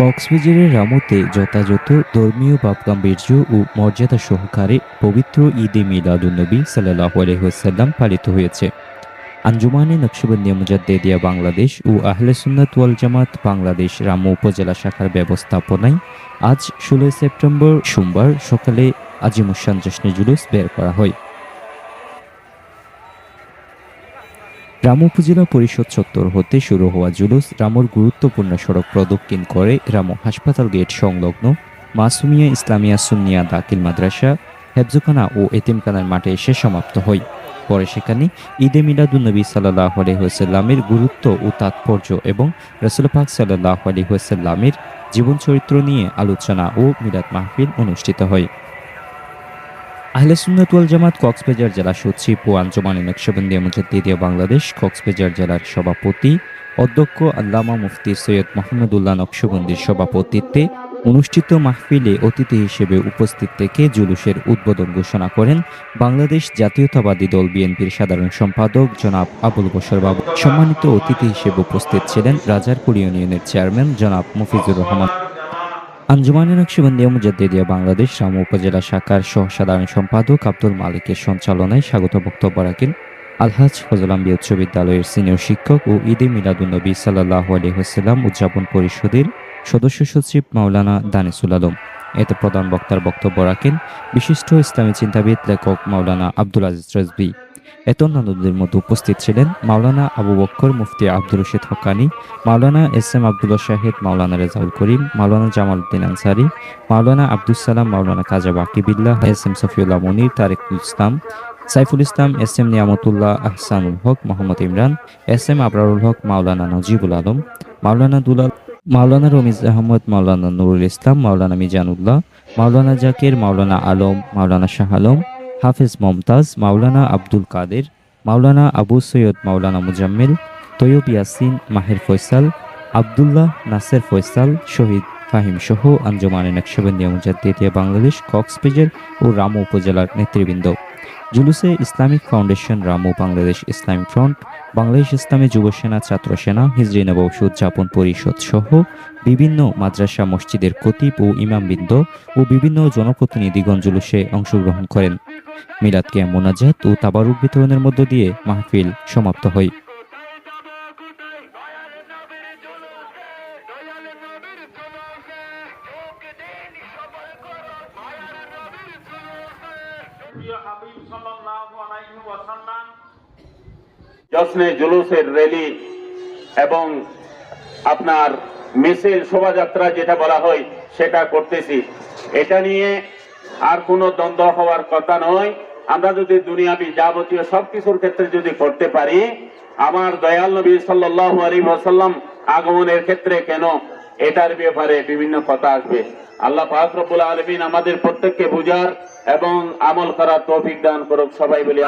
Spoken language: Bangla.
কক্সবাজারের রামুতে যথাযথ ধর্মীয় ভাবগাম্ভীর্য ও মর্যাদা সহকারে পবিত্র ঈদে মিলাদুন্নবী সাল্লাহ আলহিহাসাল্লাম পালিত হয়েছে। আঞ্জুমানে নকশবন্দিয়া মুজাদ্দেদিয়া বাংলাদেশ ও আহলে সুন্নাত ওয়াল জামাত বাংলাদেশ রামু উপজেলা শাখার ব্যবস্থাপনায় আজ ষোলোই সেপ্টেম্বর সোমবার সকালে আজিমুসান জশ্নে জুলুস বের করা হয়। রামু উপজেলা পরিষদ চত্বর হতে শুরু হওয়া জুলুস রামুর গুরুত্বপূর্ণ সড়ক প্রদক্ষিণ করে রামু হাসপাতাল গেট সংলগ্ন মাসুমিয়া ইসলামিয়া সুন্নিয়া দাখিল মাদ্রাসা, হেফজুখানা ও এতিমখানার মাঠে এসে সমাপ্ত হয়। পরে সেখানে ঈদে মিলাদুন্নবী সাল্লাহ আলহিহাসাল্লামের গুরুত্ব ও তাৎপর্য এবং রসুল পাক সাল্লাহ জীবন চরিত্র নিয়ে আলোচনা ও মিলাদ মাহফিল অনুষ্ঠিত হয়। আহলে সুন্নাত ওয়াল জামাত কক্সবাজার জেলা সচিব ও আঞ্জমানে নকশবন্দিয়া মুজাদ্দিদিয়া বাংলাদেশ কক্সবাজার জেলার সভাপতি অধ্যক্ষ আল্লামা মুফতি সৈয়দ মোহাম্মদুল্লাহ নকশবন্দির সভাপতিত্বে অনুষ্ঠিত মাহফিলে অতিথি হিসেবে উপস্থিত থেকে জুলুসের উদ্বোধন ঘোষণা করেন বাংলাদেশ জাতীয়তাবাদী দল বিএনপির সাধারণ সম্পাদক জনাব আবুল বশর বাবু। সম্মানিত অতিথি হিসেবে উপস্থিত ছিলেন রাজারপুর ইউনিয়নের চেয়ারম্যান জনাব মফিজুর রহমান। আঞ্জুমানে নকশবন্দিয়া মুজাদ্দিদিয়া বাংলাদেশ রাম উপজেলা শাখার সহ সাধারণ সম্পাদক আব্দুল মালিকের সঞ্চালনায় স্বাগত বক্তব্য রাখেন আলহাজ ফজল আম্বিয়া উচ্চ বিদ্যালয়ের সিনিয়র শিক্ষক ও ঈদে মিলাদুন্নবী সাল্লাহ আলহিহাস্লাম উদযাপন পরিষদের সদস্য সচিব মাওলানা দানিসুল আলম। এতে প্রধান বক্তার বক্তব্য রাখেন বিশিষ্ট ইসলামী চিন্তাবিদ লেখক মাওলানা আব্দুল আজিজ রজবি এত অন্যান্যদের মধ্যে উপস্থিত ছিলেন মাওলানা Abu Bakkar Mufti Abdul Rashid Haqqani, Maulana S M Abdullah Shahid, Maulana Rezaul Karim, Maulana Jamal Uddin Ansari, Maulana Abdul Salam, Maulana Kaja Bakibillah S M Safiullah Monir, Tarekul Islam, Saiful Islam, S M Niamatullah Ahsanul Haque, Mohammad Imran, S M Abrarul Haque, Maulana Najibul Alam, Maulana Dulal, Maulana Ramiz Ahmed, Maulana Nurul Islam, Maulana Mizanullah, Maulana Zakir, Maulana Alam, Maulana Shah Alam Hafiz Momtaz, Maulana Abdul Kader, Maulana Abu Syed Maulana Muzammil, Tayeb Yasin, Maher Faisal, Abdullah Naser Faisal, Shahid Fahim সহ আঞ্জমানে নকশবন্দিয়া মুজাদ্দিদিয়া বাংলাদেশ কক্সবাজার ও রামু উপজেলার নেতৃবৃন্দ। জুলুসে Islamic foundation, Ramu Bangladesh Islamic front, Bangladesh Islami Jubo Sena ছাত্র সেনা, হিজরি নববর্ষ উদযাপন পরিষদ সহ বিভিন্ন মাদ্রাসা, মসজিদের খতিব ও ইমামবৃন্দ ও বিভিন্ন জনপ্রতিনিধিগণ জুলুসে অংশগ্রহণ করেন। মিলাদকে মোনাজাত ও তাবারুক বিতরণের মধ্য দিয়ে মাহফিল সমাপ্ত হয়। জশ্নে জুলুসের র্যালি এবং আপনার মিছিল শোভাযাত্রা যেটা বলা হয় সেটা করতেছি। এটা নিয়ে আর কোনো দ্বন্দ্ব হওয়ার কথা নয়। আমরা যদি দুনিয়াবি যাবতীয় সবকিছুর ক্ষেত্রে যদি করতে পারি, আমার দয়াল নবী সাল্লাল্লাহু আলাইহি ওয়াসাল্লাম আগমনের ক্ষেত্রে কেন এটার ব্যাপারে বিভিন্ন কথা আসবে। আল্লাহ রব্বুল আলামিন আমাদের প্রত্যেককে বুঝার এবং আমল করার তৌফিক দান করুক। সবাই বলি।